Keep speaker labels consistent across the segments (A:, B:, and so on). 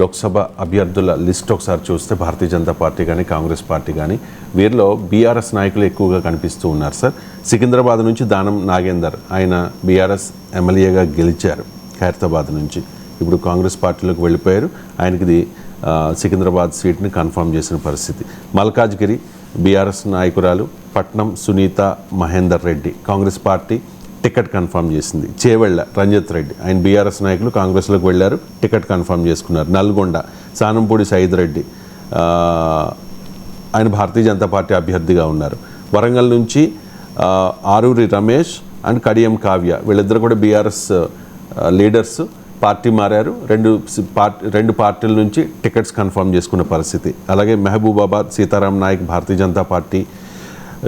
A: లోక్సభ అభ్యర్థుల లిస్ట్ ఒకసారి చూస్తే భారతీయ జనతా పార్టీ కానీ కాంగ్రెస్ పార్టీ కానీ వీరిలో బీఆర్ఎస్ నాయకులు ఎక్కువగా కనిపిస్తూ ఉన్నారు సార్. సికింద్రాబాద్ నుంచి దానం నాగేందర్ ఆయన బీఆర్ఎస్ ఎమ్మెల్యేగా గెలిచారు ఖైరతాబాద్ నుంచి. ఇప్పుడు కాంగ్రెస్ పార్టీలోకి వెళ్ళిపోయారు. ఆయనకి ఇది సికింద్రాబాద్ సీట్ని కన్ఫర్మ్ చేసిన పరిస్థితి. మల్కాజ్గిరి బీఆర్ఎస్ నాయకురాలు Patnam Sunitha Mahender Reddy Congress party ticket confirm చేసింది. చేవెళ్ళ రంజిత్ రెడ్డి. ఆయన బీఆర్ఎస్ నాయకులు కాంగ్రెస్లోకి వెళ్ళారు టికెట్ కన్ఫర్మ్ చేసుకున్నారు. నల్గొండ సానంపూడి సైద్ రెడ్డి ఆయన భారతీయ జనతా పార్టీ అభ్యర్థిగా ఉన్నారు. వరంగల్ నుంచి ఆరూరి రమేష్ అండ్ కడియం కావ్య. వీళ్ళిద్దరు కూడా బీఆర్ఎస్ లీడర్స్. పార్టీ మారారు. రెండు పార్టీ రెండు పార్టీల నుంచి టికెట్స్ కన్ఫర్మ్ చేసుకున్న పరిస్థితి. అలాగే Mahabubabad Sitaram Naik Bharatiya Janata party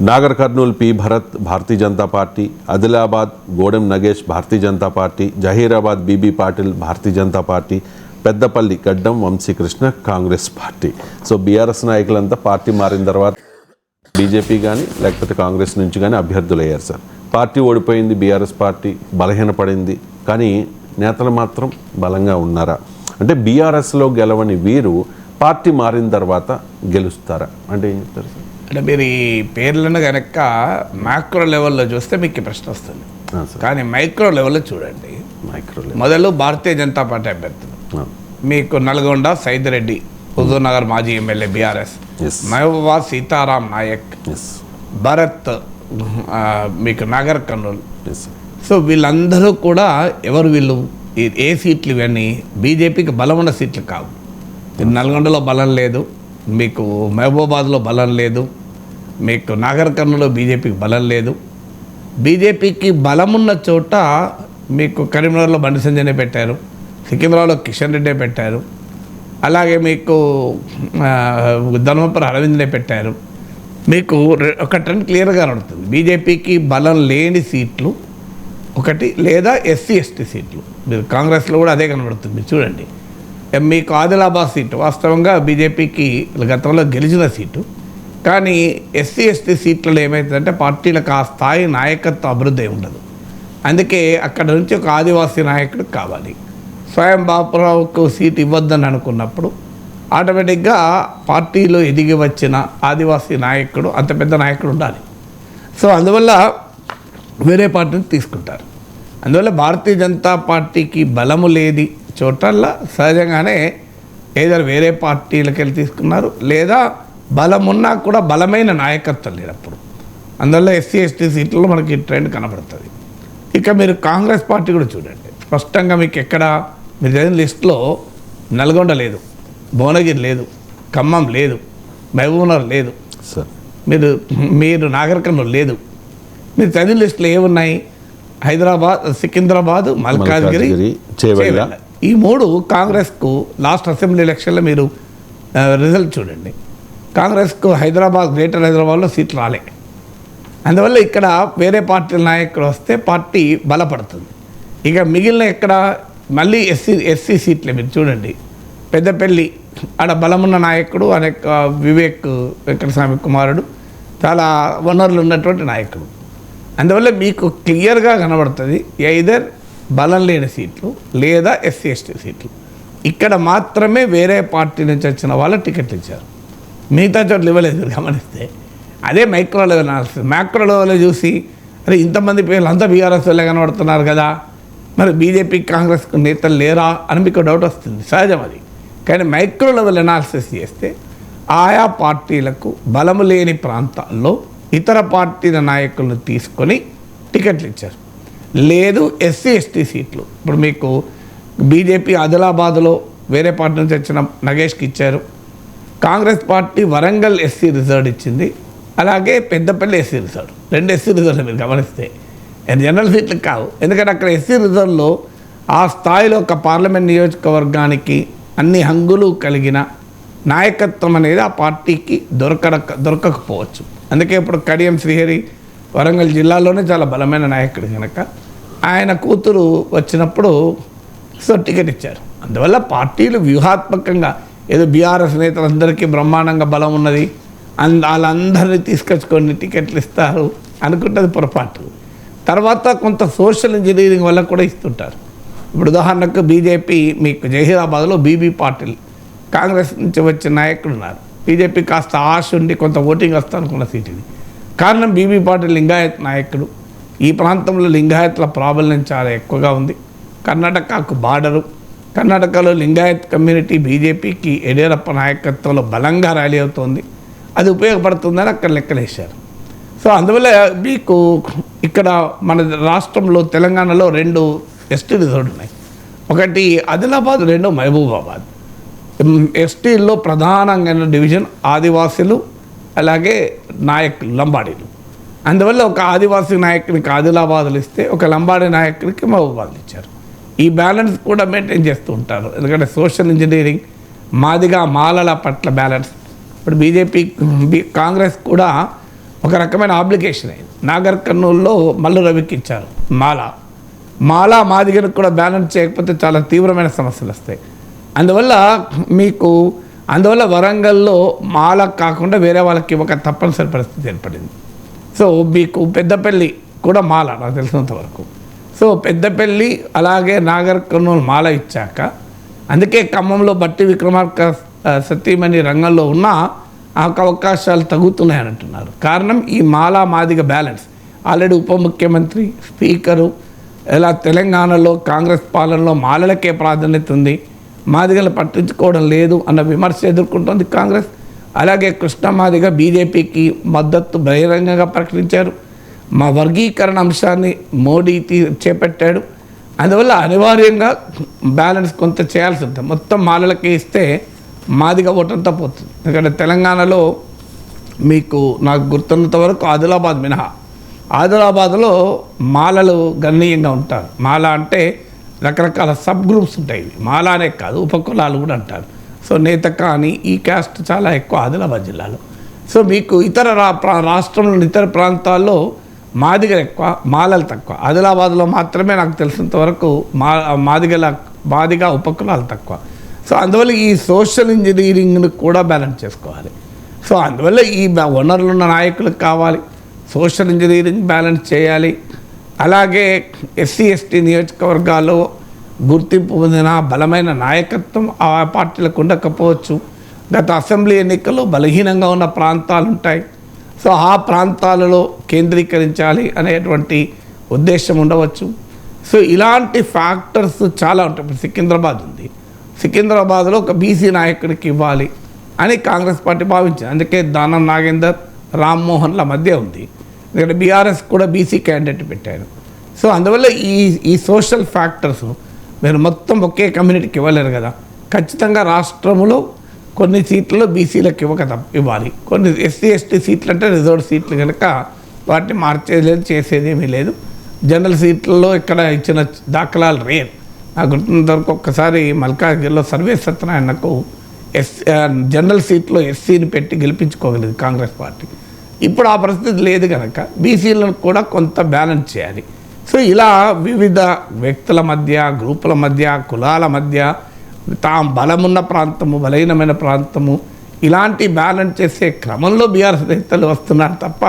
A: Nagar Kurnool P. Bharath Bharatiya Janata party Adilabad Godam Nagesh Bharatiya Janata party Zaheerabad B B Patil Bharatiya Janata party Peddapalli Gaddam Vamshikrishna Congress party. So BRS నాయకులంతా party మారిన తర్వాత BJP కానీ లేకపోతే కాంగ్రెస్ నుంచి కానీ అభ్యర్థులు అయ్యారు sir. Party ఓడిపోయింది బీఆర్ఎస్ పార్టీ బలహీనపడింది కానీ నేతలు మాత్రం బలంగా ఉన్నారా? అంటే బీఆర్ఎస్లో గెలవని వీరు పార్టీ మారిన తర్వాత గెలుస్తారా? అంటే ఏం చెప్తారు సార్?
B: అంటే మీరు ఈ పేర్లను కనుక మ్యాక్రో లెవెల్లో చూస్తే మీకు ప్రశ్న వస్తుంది. కానీ మైక్రో లెవెల్లో చూడండి.
A: మైక్రో
B: మొదలు భారతీయ జనతా పార్టీ అభ్యర్థులు. మీకు నల్గొండ సైదిరెడ్డి హుజూర్ నగర్ మాజీ ఎమ్మెల్యే బీఆర్ఎస్
A: ఎస్
B: మహబూబాద్ సీతారాం నాయక్ భరత్ మీకు నాగర్ కర్నూల్. సో వీళ్ళందరూ కూడా ఎవరు వీళ్ళు? ఏ సీట్లు ఇవన్నీ? బీజేపీకి బలం ఉన్న సీట్లు కావు. మీరు నల్గొండలో బలం లేదు. మీకు మహబూబాద్లో బలం లేదు. మీకు నాగర్ కర్నూలులో బీజేపీకి బలం లేదు. బీజేపీకి బలం ఉన్న చోట మీకు కరీంనగర్లో బండి సంజయ్నే పెట్టారు. సికింద్రాబాద్లో కిషన్ రెడ్డే పెట్టారు. అలాగే మీకు ఆ, ధర్మపురం అరవింద్నే పెట్టారు. మీకు ఒక ట్రెండ్ క్లియర్గా కనబడుతుంది బీజేపీకి బలం లేని సీట్లు ఒకటి లేదా ఎస్సీ ఎస్టీ సీట్లు. మీరు కాంగ్రెస్లో కూడా అదే కనబడుతుంది. మీరు చూడండి. మీకు ఆదిలాబాద్ సీటు వాస్తవంగా బీజేపీకి గతంలో గెలిచిన సీటు. కానీ ఎస్సీ ఎస్టీ సీట్లలో ఏమవుతుందంటే పార్టీలకు ఆ స్థాయి నాయకత్వ అభివృద్ధి ఉండదు. అందుకే అక్కడ నుంచి ఒక ఆదివాసీ నాయకుడు కావాలి. స్వయం బాపురావుకు సీట్ ఇవ్వద్దని అనుకున్నప్పుడు ఆటోమేటిక్గా పార్టీలో ఎదిగి వచ్చిన ఆదివాసీ నాయకుడు అంత పెద్ద నాయకుడు ఉండాలి. సో అందువల్ల వేరే పార్టీని తీసుకుంటారు. అందువల్ల భారతీయ జనతా పార్టీకి బలము లేని చోటల్లా సహజంగానే ఏదైనా వేరే పార్టీలకు వెళ్ళి తీసుకున్నారు. లేదా బలం ఉన్నా కూడా బలమైన నాయకత్వం లేనప్పుడు అందువల్ల ఎస్సీ ఎస్టీ సీట్లలో మనకి ట్రెండ్ కనబడుతుంది. ఇక మీరు కాంగ్రెస్ పార్టీ కూడా చూడండి. స్పష్టంగా మీకు ఎక్కడ మీరు చదివిన లిస్టులో నల్గొండ లేదు భువనగిరి లేదు ఖమ్మం లేదు మహబూబ్నగర్ లేదు.
A: సార్.
B: మీరు మీరు నాగర్ కర్నూలు లేదు. మీరు చదివిన లిస్టులో ఏమున్నాయి? హైదరాబాద్ సికింద్రాబాద్ మల్కాజ్గిరి. ఈ మూడు కాంగ్రెస్కు లాస్ట్ అసెంబ్లీ ఎలక్షన్లో మీరు రిజల్ట్ చూడండి. కాంగ్రెస్కు హైదరాబాద్ గ్రేటర్ హైదరాబాద్లో సీట్లు రాలే. అందువల్ల ఇక్కడ వేరే పార్టీల నాయకులు వస్తే పార్టీ బలపడుతుంది. ఇక మిగిలిన ఇక్కడ మళ్ళీ ఎస్సీ ఎస్సీ సీట్లే మీరు చూడండి. పెద్దపల్లి ఆడ బలమున్న నాయకుడు అనేక వివేక్ వెంకటస్వామి కుమారుడు చాలా వనరులు ఉన్నటువంటి నాయకుడు. అందువల్ల మీకు క్లియర్గా కనబడుతుంది ఎయిదర్ బలం లేని సీట్లు లేదా ఎస్సీ ఎస్టీ సీట్లు. ఇక్కడ మాత్రమే వేరే పార్టీ నుంచి వచ్చిన వాళ్ళు టికెట్లు ఇచ్చారు. మిగతా చోట్ల ఇవ్వలేదు గమనిస్తే. అదే మైక్రో లెవెల్ అనాలిసిస్ మ్యాక్రో చూసి అరే ఇంతమంది పేర్లు అంతా బీఆర్ఎస్ వాళ్ళే కనబడుతున్నారు కదా. మరి బీజేపీ కాంగ్రెస్కు నేతలు లేరా అని మీకు డౌట్ వస్తుంది. సహజం అది. కానీ మైక్రో లెవెల్ అనాలిసిస్ చేస్తే ఆయా పార్టీలకు బలము లేని ప్రాంతాల్లో ఇతర పార్టీల నాయకులను తీసుకొని టికెట్లు ఇచ్చారు. లేదు ఎస్సీ ఎస్టీ సీట్లు. ఇప్పుడు మీకు బీజేపీ ఆదిలాబాద్లో వేరే పార్టీ నుంచి వచ్చిన నగేష్కి ఇచ్చారు. Congress party Warangal SC reserve ఇచ్చింది. అలాగే పెద్దపల్లి ఎస్సీ రిజర్వ్. రెండు ఎస్సీ రిజర్వ్లు మీరు గమనిస్తే. జనరల్ సీట్లు కావు. ఎందుకంటే అక్కడ ఎస్సీ రిజర్వ్లో ఆ స్థాయిలో ఒక పార్లమెంట్ నియోజకవర్గానికి అన్ని హంగులు కలిగిన నాయకత్వం అనేది ఆ పార్టీకి దొరకడక దొరకకపోవచ్చు. అందుకే ఇప్పుడు కడియం శ్రీహరి వరంగల్ జిల్లాలోనే చాలా బలమైన నాయకుడు కనుక ఆయన కూతురు వచ్చినప్పుడు సో టికెట్ ఇచ్చారు. అందువల్ల పార్టీలు వ్యూహాత్మకంగా ఏదో బీఆర్ఎస్ నేతలందరికీ బ్రహ్మాండంగా బలం ఉన్నది. అంద వాళ్ళందరినీ తీసుకొచ్చుకొని టికెట్లు ఇస్తారు అనుకుంటుంది పొరపాటు. తర్వాత కొంత సోషల్ ఇంజనీరింగ్ వల్ల కూడా ఇస్తుంటారు. ఇప్పుడు ఉదాహరణకు బీజేపీ మీకు జహీరాబాద్లో బీబీ పాటిల్ కాంగ్రెస్ నుంచి వచ్చిన నాయకులు ఉన్నారు. బీజేపీ కాస్త ఆశ ఉండి కొంత ఓటింగ్ వస్తా అనుకున్న సీట్ ఇది. కారణం బీబీ పాటిల్ లింగాయత్ నాయకుడు. ఈ ప్రాంతంలో లింగాయత్ల ప్రాబల్యం చాలా ఎక్కువగా ఉంది. కర్ణాటకకు బార్డరు కర్ణాటకలో లింగాయత్ కమ్యూనిటీ బీజేపీకి యడియూరప్ప నాయకత్వంలో బలంగా ర్యాలీ అవుతోంది. అది ఉపయోగపడుతుందని అక్కడ లెక్కలేశారు. సో అందువల్ల మీకు ఇక్కడ మన రాష్ట్రంలో తెలంగాణలో రెండు ఎస్టీ రిజర్వ్ ఉన్నాయి. ఒకటి ఆదిలాబాద్ రెండు మహబూబాబాద్. ఎస్టీల్లో ప్రధానంగా డివిజన్ ఆదివాసులు అలాగే నాయకులు లంబాడీలు. అందువల్ల ఒక ఆదివాసీ నాయకునికి ఆదిలాబాదులు ఇస్తే ఒక లంబాడీ నాయకుడికి మహబూబాదులు ఇచ్చారు. ఈ బ్యాలెన్స్ కూడా మెయింటైన్ చేస్తూ ఉంటారు. ఎందుకంటే సోషల్ ఇంజనీరింగ్ మాదిగా మాలల పట్ల బ్యాలెన్స్. ఇప్పుడు బీజేపీ కాంగ్రెస్ కూడా ఒక రకమైన అప్లికేషన్ అయింది. నాగర్ కర్నూల్లో మల్లు రవికి ఇచ్చారు మాల. మాల మాదిగను కూడా బ్యాలెన్స్ చేయకపోతే చాలా తీవ్రమైన సమస్యలు వస్తాయి. అందువల్ల మీకు అందువల్ల వరంగల్లో మాల కాకుండా వేరే వాళ్ళకి ఒక తప్పనిసరి పరిస్థితి ఏర్పడింది. సో మీకు పెద్దపల్లి కూడా మాల నాకు తెలిసినంత వరకు. సో పెద్దపల్లి అలాగే నాగర్ కర్నూలు మాల ఇచ్చాక అందుకే ఖమ్మంలో బట్టి విక్రమార్క సతీమణి రంగంలో ఉన్న ఆ అవకాశాలు తగ్గుతున్నాయని అంటున్నారు. కారణం ఈ మాల మాదిగ బ్యాలెన్స్. ఆల్రెడీ ఉప ముఖ్యమంత్రి స్పీకరు ఇలా తెలంగాణలో కాంగ్రెస్ పాలనలో మాలలకే ప్రాధాన్యత ఉంది. మాదిగలు పట్టించుకోవడం లేదు అన్న విమర్శ ఎదుర్కొంటోంది కాంగ్రెస్. అలాగే కృష్ణ మాదిగ బీజేపీకి మద్దతు బహిరంగంగా ప్రకటించారు. మా వర్గీకరణ అంశాన్ని మోడీ తీ చేపట్టాడు. అందువల్ల అనివార్యంగా బ్యాలెన్స్ కొంత చేయాల్సి ఉంటుంది. మొత్తం మాలలకి ఇస్తే మాదిగా ఓటంతా పోతుంది. ఎందుకంటే తెలంగాణలో మీకు నాకు గుర్తున్నంత వరకు ఆదిలాబాద్ మినహా. ఆదిలాబాద్లో మాలలు గణనీయంగా ఉంటారు. మాల అంటే రకరకాల సబ్ గ్రూప్స్ ఉంటాయి ఇవి. మాల అనే కాదు ఉపకులాలు కూడా అంటారు. సో నేత కానీ ఈ క్యాస్ట్ చాలా ఎక్కువ ఆదిలాబాద్ జిల్లాలో. సో మీకు ఇతర రా ప్రా- రాష్ట్రంలోని ఇతర ప్రాంతాల్లో మాదిగలు ఎక్కువ మాలలు తక్కువ. ఆదిలాబాద్లో మాత్రమే నాకు తెలిసినంత వరకు మా మాదిగల మాదిగా ఉపకులాలు తక్కువ. సో అందువల్ల ఈ సోషల్ ఇంజనీరింగ్ను కూడా బ్యాలెన్స్ చేసుకోవాలి. సో అందువల్ల ఈ వనరులు ఉన్న నాయకులకు కావాలి. సోషల్ ఇంజనీరింగ్ బ్యాలెన్స్ చేయాలి. అలాగే ఎస్సీ ఎస్టీ నియోజకవర్గాల్లో గుర్తింపు పొందిన బలమైన నాయకత్వం ఆ పార్టీలకు ఉండకపోవచ్చు. గత అసెంబ్లీ ఎన్నికల్లో బలహీనంగా ఉన్న ప్రాంతాలు ఉంటాయి సో ఆ ప్రాంతాలలో కేంద్రీకరించాలి అనేటువంటి ఉద్దేశం ఉండవచ్చు. సో ఇలాంటి ఫ్యాక్టర్స్ చాలా ఉంటాయి. ఇప్పుడు సికింద్రాబాద్ ఉంది. సికింద్రాబాద్లో ఒక బీసీ నాయకుడికి ఇవ్వాలి అని కాంగ్రెస్ పార్టీ భావించింది. అందుకే దానం నాగేందర్ రామ్మోహన్ల మధ్య ఉంది. ఎందుకంటే బీఆర్ఎస్ కూడా బీసీ క్యాండిడేట్ పెట్టారు. సో అందువల్ల ఈ ఈ సోషల్ ఫ్యాక్టర్స్ మీరు మొత్తం ఒకే కమ్యూనిటీకి ఇవ్వలేరు కదా. ఖచ్చితంగా రాష్ట్రంలో కొన్ని సీట్లలో బీసీలకు ఇవ్వక తప్ప ఇవ్వాలి. కొన్ని ఎస్సీ ఎస్టీ సీట్లు అంటే రిజర్వ్ సీట్లు కనుక వాటిని మార్చేది లేదు చేసేది ఏమీ లేదు. జనరల్ సీట్లలో ఇక్కడ ఇచ్చిన దాఖలాలు రేర్. నాకు గుర్తున్నంతవరకు ఒక్కసారి మల్కాజ్గిరిలో సర్వే సత్యనారాయణకు ఎస్ జనరల్ సీట్లో ఎస్సీని పెట్టి గెలిపించుకోగలిగింది కాంగ్రెస్ పార్టీ. ఇప్పుడు ఆ పరిస్థితి లేదు కనుక బీసీలను కూడా కొంత బ్యాలెన్స్ చేయాలి. సో ఇలా వివిధ వ్యక్తుల మధ్య గ్రూపుల మధ్య కులాల మధ్య తాం బలమున్న ప్రాంతము బలహీనమైన ప్రాంతము ఇలాంటి బ్యాలెన్స్ చేసే క్రమంలో బీఆర్ఎస్ నేతలు వస్తున్నారు తప్ప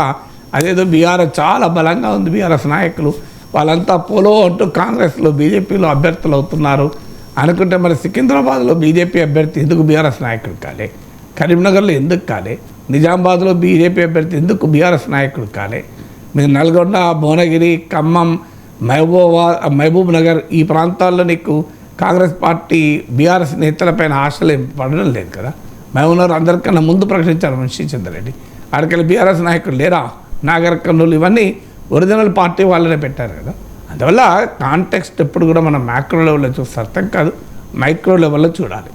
B: అదేదో బీఆర్ఎస్ చాలా బలంగా ఉంది బీఆర్ఎస్ నాయకులు. వాళ్ళంతా పోలో అంటూ కాంగ్రెస్లో బీజేపీలో అభ్యర్థులు అవుతున్నారు. అనుకుంటే మరి సికింద్రాబాద్లో బీజేపీ అభ్యర్థి ఎందుకు బీఆర్ఎస్ నాయకుడు కాలే? కరీంనగర్లో ఎందుకు కాలే? నిజామాబాద్లో బీజేపీ అభ్యర్థి ఎందుకు బీఆర్ఎస్ నాయకుడు కాలే? మీరు నల్గొండ భువనగిరి ఖమ్మం మహబూబా మహబూబ్ నగర్ ఈ ప్రాంతాల్లో నీకు కాంగ్రెస్ పార్టీ బీఆర్ఎస్ నేతలపైన ఆశలు పడడం లేదు కదా. మహబూబ్ అందరికన్నా ముందు ప్రకటించారు మనిషి చంద్రెడ్డి ఆడికెళ్ళి బీఆర్ఎస్ నాయకులు లేరా? నాగర్ కర్నూలు ఇవన్నీ ఒరిజినల్ పార్టీ వాళ్ళనే పెట్టారు కదా. అందువల్ల కాంటెక్స్ట్ ఎప్పుడు కూడా మనం మ్యాక్రో లెవెల్లో చూస్తే అర్థం కాదు. మైక్రో లెవెల్లో చూడాలి.